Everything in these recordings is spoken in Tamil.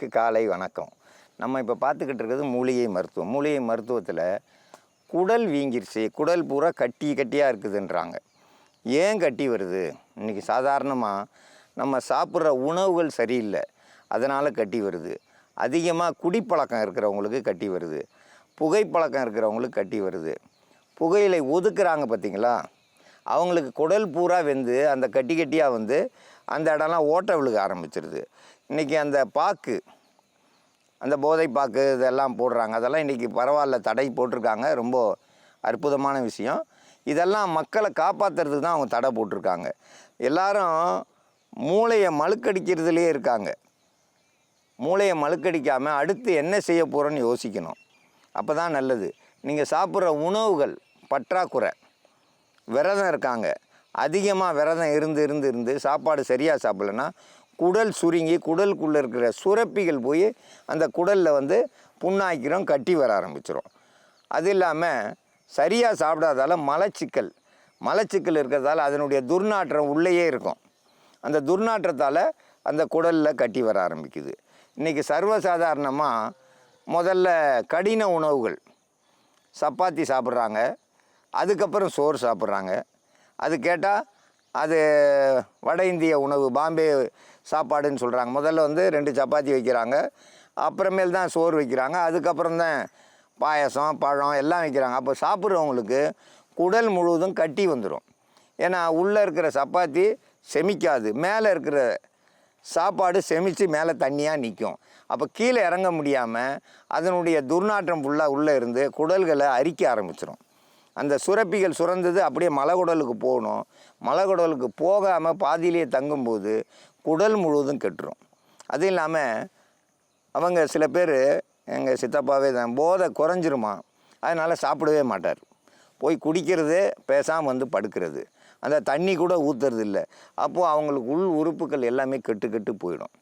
அனைவருக்கு காலை வணக்கம். நம்ம இப்போ பார்த்துக்கிட்டு இருக்கிறது மூலிகை மருத்துவம். மூலிகை மருத்துவத்தில் குடல் வீங்கிருச்சு. குடல் பூரா கட்டி கட்டியாக இருக்குதுன்றாங்க. ஏன் கட்டி வருது? இன்றைக்கி சாதாரணமாக நம்ம சாப்பிட்ற உணவுகள் சரியில்லை. அதனால் கட்டி வருது. அதிகமாக குடிப்பழக்கம் இருக்கிறவங்களுக்கு கட்டி வருது. புகைப்பழக்கம் இருக்கிறவங்களுக்கு கட்டி வருது. புகையிலை ஒதுக்குறாங்க பார்த்தீங்களா அவங்களுக்கு குடல் பூரா வெந்து அந்த கட்டி கட்டியாக வந்து அந்த இடம்லாம் ஓட்ட விழுக ஆரம்பிச்சிருது. இன்றைக்கி அந்த பாக்கு அந்த போதை பாக்கு இதெல்லாம் போடுறாங்க. அதெல்லாம் இன்றைக்கி பரவாயில்ல தடை போட்டிருக்காங்க. ரொம்ப அற்புதமான விஷயம். இதெல்லாம் மக்களை காப்பாற்றுறதுக்கு தான் அவங்க தடை போட்டிருக்காங்க. எல்லாரும் மூளையை மழுக்கடிக்கிறதுலே இருக்காங்க. மூளையை மழுக்கடிக்காமல் அடுத்து என்ன செய்ய போகிறோன்னு யோசிக்கணும். அப்போ தான் நல்லது. நீங்கள் சாப்பிட்ற உணவுகள் பற்றாக்குறை விரதம் இருக்காங்க. அதிகமாக விரதம் இருந்து இருந்து இருந்து சாப்பாடு சரியாக சாப்பிட்லன்னா குடல் சுருங்கி குடலுக்குள்ளே இருக்கிற சுரப்பிகள் போய் அந்த குடலில் வந்து புண்ணாக்கிறோம் கட்டி வர ஆரம்பிச்சிடும் அது இல்லாமல் சரியாக சாப்பிடாதால மலச்சிக்கல். மலச்சிக்கல் இருக்கிறதால அதனுடைய துர்நாற்றம் உள்ளேயே இருக்கும். அந்த துர்நாற்றத்தால் அந்த குடலில் கட்டி வர ஆரம்பிக்குது. இன்றைக்கி சர்வசாதாரணமாக முதல்ல கடின உணவுகள். சப்பாத்தி சாப்பிட்றாங்க. அதுக்கப்புறம் சோறு சாப்பிட்றாங்க. அது கேட்டால் அது வட இந்திய உணவு பாம்பே சாப்பாடுன்னு சொல்கிறாங்க முதல்ல வந்து ரெண்டு சப்பாத்தி வைக்கிறாங்க. அப்புறமேல் தான் சோறு வைக்கிறாங்க. அதுக்கப்புறம் தான் பாயசம் பழம் எல்லாம் வைக்கிறாங்க. அப்போ சாப்பிட்றவங்களுக்கு குடல் முழுவதும் கட்டி வந்துடும் ஏன்னா உள்ளே இருக்கிற சப்பாத்தி செமிக்காது. மேலே இருக்கிற சாப்பாடு செமித்து மேலே தண்ணியாக நிற்கும் அப்போ கீழே இறங்க முடியாமல் அதனுடைய துர்நாற்றம் ஃபுல்லாக உள்ளே இருந்து குடல்களை அரிக்க ஆரம்பிச்சிடும் அந்த சுரப்பிகள் சுரந்தது அப்படியே மலகுடலுக்கு போகணும். மலகுடலுக்கு போகாமல் பாதியிலேயே தங்கும்போது குடல் முழுவதும் கெட்டுரும். அதுவும் இல்லாமல் அவங்க சில பேர் எங்கள் சித்தப்பாவே தான் போதை குறைஞ்சிருமா? அதனால் சாப்பிடவே மாட்டார். போய் குடிக்கிறது பேசாமல் வந்து படுக்கிறது. அந்த தண்ணி கூட ஊற்றுறது இல்லை. அப்போது அவங்களுக்கு உள் உறுப்புகள் எல்லாமே கெட்டு கெட்டு போயிடும்.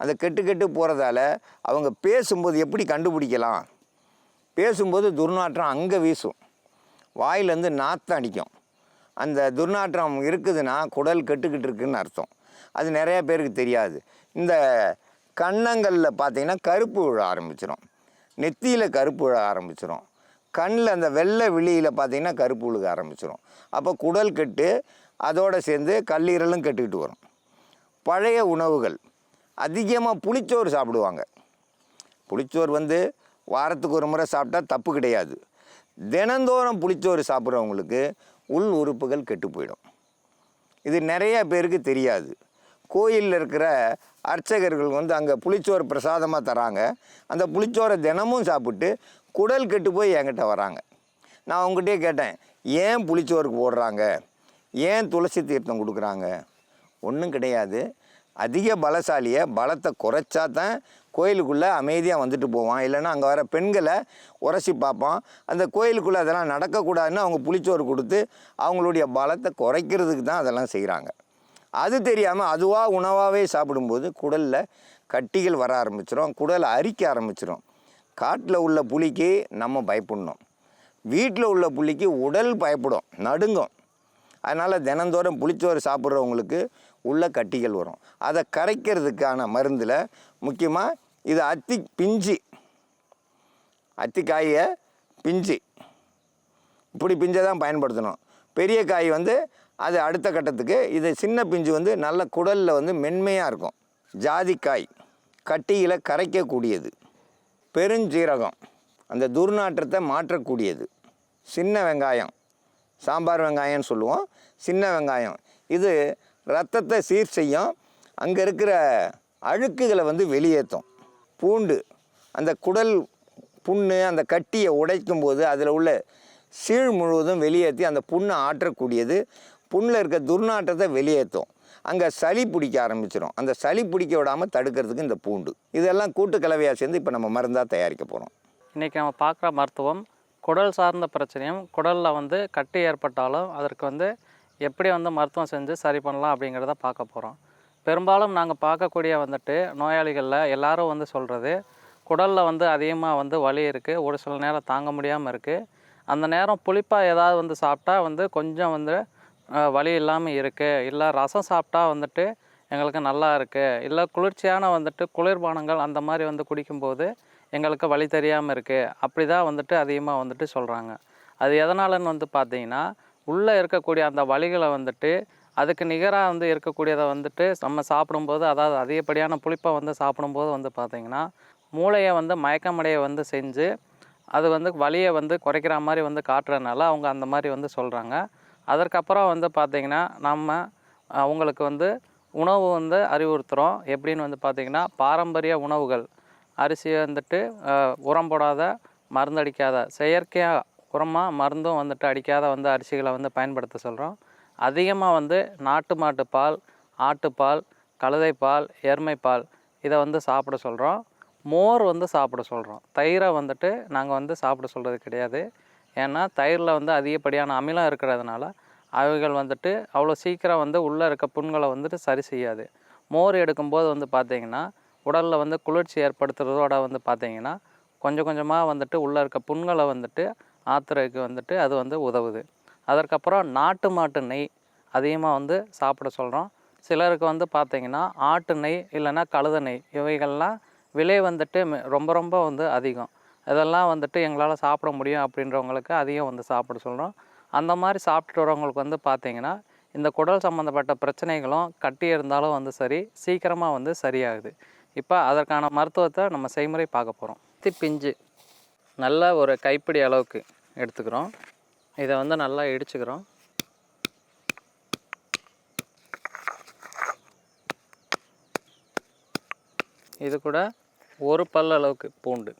அந்த கெட்டு கெட்டு போகிறதால அவங்க பேசும்போது எப்படி கண்டுபிடிக்கலாம்? பேசும்போது துர்நாற்றம் அங்கே வீசும். வாயிலேருந்து நாற்றம் அடிக்கும். அந்த துர்நாற்றம் இருக்குதுன்னா குடல் கெட்டுக்கிட்டு இருக்குன்னு அர்த்தம். அது நிறையா பேருக்கு தெரியாது. இந்த கன்னங்களில் பார்த்தீங்கன்னா கருப்பு விழ ஆரம்பிச்சிடும் நெத்தியில் கருப்பு விழ ஆரம்பிச்சிடும் கண்ணில் அந்த வெள்ளை விழியில் பார்த்திங்கன்னா கருப்பு விழுக ஆரம்பிச்சிடும் அப்போ குடல் கெட்டு அதோடு சேர்ந்து கல்லீரலும் கெட்டுக்கிட்டு வரும். பழைய உணவுகள். அதிகமாக புளிச்சோறு சாப்பிடுவாங்க. புளிச்சோறு வந்து வாரத்துக்கு ஒரு முறை சாப்பிட்டா தப்பு கிடையாது. தினந்தோறும் புளிச்சோறு சாப்பிட்றவங்களுக்கு உள் உறுப்புகள் கெட்டு போயிடும். இது நிறையா பேருக்கு தெரியாது. கோயிலில் இருக்கிற அர்ச்சகர்கள் வந்து அங்கே புளிச்சோறு பிரசாதமாக தராங்க. அந்த புளிச்சோரை தினமும் சாப்பிட்டு குடல் கெட்டு போய் என்கிட்ட வராங்க. நான் அவங்ககிட்டயே கேட்டேன் ஏன் புளிச்சோறுக்கு போடுறாங்க? ஏன் துளசி தீர்த்தம் கொடுக்குறாங்க? ஒன்றும் கிடையாது. அதிக பலசாலியை பலத்தை குறைச்சா தான் கோயிலுக்குள்ளே அமைதியாக வந்துட்டு போவான். இல்லைன்னா அங்கே வர பெண்களை உரசி பார்ப்பான். அந்த கோயிலுக்குள்ளே அதெல்லாம் நடக்கக்கூடாதுன்னு அவங்க புளிச்சோறு கொடுத்து அவங்களுடைய பலத்தை குறைக்கிறதுக்கு தான் அதெல்லாம் செய்கிறாங்க அது தெரியாமல் அதுவாக உணவாகவே சாப்பிடும்போது குடலில் கட்டிகள் வர ஆரம்பிச்சிடும் குடலை அரிக்க ஆரம்பிச்சிடும் காட்டில் உள்ள புலிக்கு நம்ம பயப்படணும். வீட்டில் உள்ள புலிக்கு உடல் பயப்படும் நடுங்கும். அதனால் தினந்தோறும் புளிச்சோறு சாப்பிட்றவங்களுக்கு உள்ள கட்டிகள் வரும். அதை கரைக்கிறதுக்கான மருந்தில் முக்கியமாக இது அத்தி பிஞ்சு அத்திக்காயை பிஞ்சு. இப்படி பிஞ்சை தான் பயன்படுத்தணும். பெரிய காய் வந்து அது அடுத்த கட்டத்துக்கு இது சின்ன பிஞ்சு வந்து நல்ல குடலில் வந்து மென்மையாக இருக்கும். ஜாதிக்காய் கட்டியில் கரைக்கக்கூடியது. பெருஞ்சீரகம் அந்த துர்நாற்றத்தை மாற்றக்கூடியது. சின்ன வெங்காயம் சாம்பார் வெங்காயம்னு சொல்லுவோம். சின்ன வெங்காயம். இது ரத்தத்தை சீர் செய்யும். அங்கே இருக்கிற அழுக்குகளை வந்து வெளியேற்றும். பூண்டு அந்த குடல் புண்ணு அந்த கட்டியை உடைக்கும் போது அதில் உள்ள சீழ் முழுவதும் வெளியேற்றி அந்த புண்ணை ஆற்றக்கூடியது. புண்ணில் இருக்க துர்நாற்றத்தை வெளியேற்றும். அங்கே சளி பிடிக்க ஆரம்பிச்சிடும் அந்த சளி பிடிக்க விடாமல் தடுக்கிறதுக்கு இந்த பூண்டு. இதெல்லாம் கூட்டு கலவையாக சேர்ந்து இப்போ நம்ம மருந்தாக தயாரிக்க போகிறோம் இன்றைக்கி நம்ம பார்க்குற மருத்துவம் குடல் சார்ந்த பிரச்சனையும் குடலில் வந்து கட்டி ஏற்பட்டாலும் அதற்கு வந்து எப்படி வந்து மருத்துவம் செஞ்சு சரி பண்ணலாம் அப்படிங்கிறத பார்க்க போகிறோம் பெரும்பாலும் நாங்கள் பார்க்கக்கூடிய வந்துட்டு நோயாளிகளில் எல்லாரும் வந்து சொல்கிறது குடலில் வந்து அதிகமாக வந்து வலி இருக்குது ஒரு சில நேரம் தாங்க முடியாமல் இருக்குது அந்த நேரம் புளிப்பாக ஏதாவது வந்து சாப்பிட்டா வந்து கொஞ்சம் வந்து வலி இல்லாமல் இருக்குது இல்லை ரசம் சாப்பிட்டா வந்துட்டு எங்களுக்கு நல்லா இருக்குது இல்லை குளிர்ச்சியான வந்துட்டு குளிர்பானங்கள் அந்த மாதிரி வந்து குடிக்கும்போது எங்களுக்கு வழி தெரியாமல் இருக்குது அப்படி தான் வந்துட்டு அதிகமாக வந்துட்டு சொல்கிறாங்க அது எதனாலன்னு வந்து பார்த்தீங்கன்னா உள்ளே இருக்கக்கூடிய அந்த வழிகளை வந்துட்டு அதுக்கு நிகராக வந்து இருக்கக்கூடியதை வந்துட்டு நம்ம சாப்பிடும்போது அதாவது அதிகப்படியான புளிப்பை வந்து சாப்பிடும்போது வந்து பார்த்திங்கன்னா மூளையை வந்து மயக்கமடைய வந்து செஞ்சு அது வந்து வலியை வந்து குறைக்கிற மாதிரி வந்து காட்டுறதுனால அவங்க அந்த மாதிரி வந்து சொல்கிறாங்க அதற்கப்புறம் வந்து பார்த்திங்கன்னா நம்ம அவங்களுக்கு வந்து உணவு வந்து அறிவுறுத்துகிறோம் எப்படின்னு வந்து பார்த்திங்கன்னா பாரம்பரிய உணவுகள். அரிசியை வந்துட்டு உரம் போடாத மருந்தடிக்காத செயற்கையாக உரமாக மருந்தும் வந்துட்டு அடிக்காத வந்து அரிசிகளை வந்து பயன்படுத்த சொல்கிறோம் அதிகமாக வந்து நாட்டு மாட்டு பால் ஆட்டுப்பால் கழுதைப்பால் எருமைப்பால் இதை வந்து சாப்பிட சொல்கிறோம் மோர் வந்து சாப்பிட சொல்கிறோம் தயிரை வந்துட்டு நாங்கள் வந்து சாப்பிட சொல்கிறது கிடையாது. ஏன்னா தயிரில் வந்து அதிகப்படியான அமிலம் இருக்கிறதுனால அவைகள் வந்துட்டு அவ்வளோ சீக்கிரம் வந்து உள்ளே இருக்க புண்களை வந்துட்டு சரி செய்யாது. மோர் எடுக்கும்போது வந்து பார்த்திங்கன்னா உடலில் வந்து குளிர்ச்சி ஏற்படுத்துறதோட வந்து பார்த்திங்கன்னா கொஞ்சம் கொஞ்சமாக வந்துட்டு உள்ளே இருக்க புண்களை வந்துட்டு ஆத்துறதுக்கு வந்துட்டு அது வந்து உதவுது. அதற்கப்புறம் நாட்டு மாட்டு நெய் அதிகமாக வந்து சாப்பிட சொல்கிறோம் சிலருக்கு வந்து பார்த்திங்கன்னா ஆட்டு நெய் இல்லைன்னா கழுத நெய் இவைகள்லாம் விலை வந்துட்டு ரொம்ப ரொம்ப வந்து அதிகம். இதெல்லாம் வந்துட்டு எங்களால் சாப்பிட முடியும் அப்படின்றவங்களுக்கு அதிகம் வந்து சாப்பிட சொல்கிறோம் அந்த மாதிரி சாப்பிட்டுட்டு வரவங்களுக்கு வந்து பார்த்திங்கன்னா இந்த குடல் சம்மந்தப்பட்ட பிரச்சனைகளும் கட்டி இருந்தாலும் வந்து சரி சீக்கிரமாக வந்து சரியாகுது. இப்போ அதற்கான மருத்துவத்தை நம்ம செய்முறை பார்க்க போகிறோம் பிஞ்சு நல்ல ஒரு கைப்பிடி அளவுக்கு எடுத்துக்கிறோம். இதை வந்து நல்லா இடிச்சுக்கிறோம். இது கூட ஒரு பல் அளவுக்கு பூண்டு.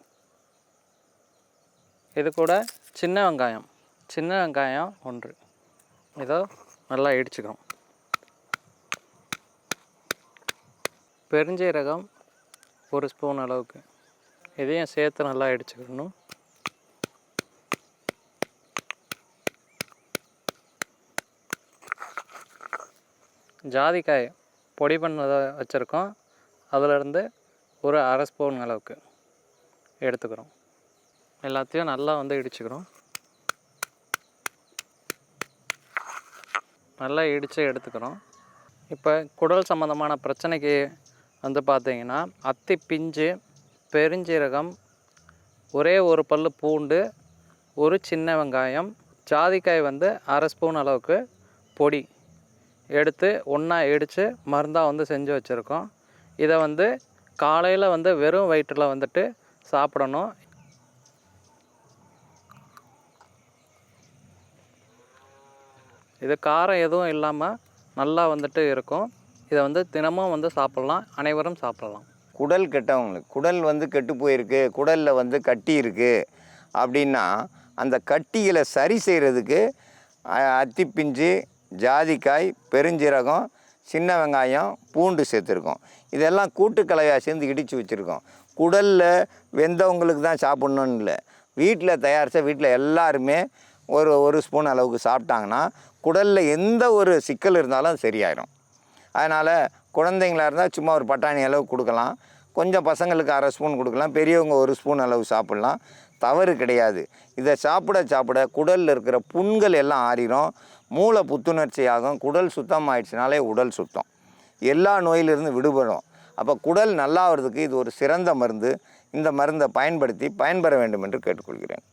இது கூட சின்ன வெங்காயம் சின்ன வெங்காயம் ஒன்று. இதோ நல்லா இடிச்சுக்கிறோம். பெருஞ்சீரகம் ஒரு ஸ்பூன் அளவுக்கு. இதையும் சேர்த்து நல்லா இடிச்சுக்கணும். ஜாதிக்காய் பொடி பண்ணதை வச்சுருக்கோம். அதிலிருந்து ஒரு அரை ஸ்பூன் அளவுக்கு எடுத்துக்கிறோம். எல்லாத்தையும் நல்லா வந்து இடிச்சுக்கிறோம். நல்லா இடித்து எடுத்துக்கிறோம். இப்போ குடல் சம்மந்தமான பிரச்சனைக்கு வந்து பார்த்தீங்கன்னா அத்தி பிஞ்சு பெருஞ்சீரகம் ஒரே ஒரு பல் பூண்டு ஒரு சின்ன வெங்காயம் ஜாதிக்காய் வந்து அரை ஸ்பூன் அளவுக்கு பொடி எடுத்து ஒன்றா இடித்து மருந்தாக வந்து செஞ்சு வச்சுருக்கோம். இதை வந்து காலையில் வந்து வெறும் வயிற்றில் வந்துட்டு சாப்பிடணும். இது காரம் எதுவும் இல்லாமல் நல்லா வந்துட்டு இருக்கும். இதை வந்து தினமும் வந்து சாப்பிட்லாம். அனைவரும் சாப்பிடலாம். குடல் கெட்டவங்களுக்கு குடல் வந்து கெட்டு போயிருக்கு குடலில் வந்து கட்டி இருக்குது அப்படின்னா அந்த கட்டிகளை சரி செய்கிறதுக்கு அத்திப்பிஞ்சு ஜாதிக்காய் பெருஞ்சீரகம் சின்ன வெங்காயம் பூண்டு சேர்த்துருக்கோம். இதெல்லாம் கூட்டுக்கலையாக சேர்ந்து இடித்து வச்சுருக்கோம். குடலில் வெந்தவங்களுக்கு தான் சாப்பிட்ணுன்னு இல்லை. வீட்டில் தயாரித்த வீட்டில் எல்லாருமே ஒரு ஒரு ஸ்பூன் அளவுக்கு சாப்பிட்டாங்கன்னா குடலில் எந்த ஒரு சிக்கல் இருந்தாலும் சரியாயிடும் அதனால் குழந்தைங்களா இருந்தால் சும்மா ஒரு பட்டாணி அளவு கொடுக்கலாம். கொஞ்சம் பசங்களுக்கு அரை ஸ்பூன் கொடுக்கலாம். பெரியவங்க ஒரு ஸ்பூன் அளவு சாப்பிட்லாம். தவறு கிடையாது. இதை சாப்பிட சாப்பிட குடலில் இருக்கிற புண்கள் எல்லாம் ஆறிடும் மூளை புத்துணர்ச்சி ஆகும் குடல் சுத்தம் ஆயிடுச்சுனாலே உடல் சுத்தம். எல்லா நோயிலிருந்து விடுபடும். அப்போ குடல் நல்லாவதுக்கு இது ஒரு சிறந்த மருந்து. இந்த மருந்தை பயன்படுத்தி பயன்பெற வேண்டும் என்று கேட்டுக்கொள்கிறேன்.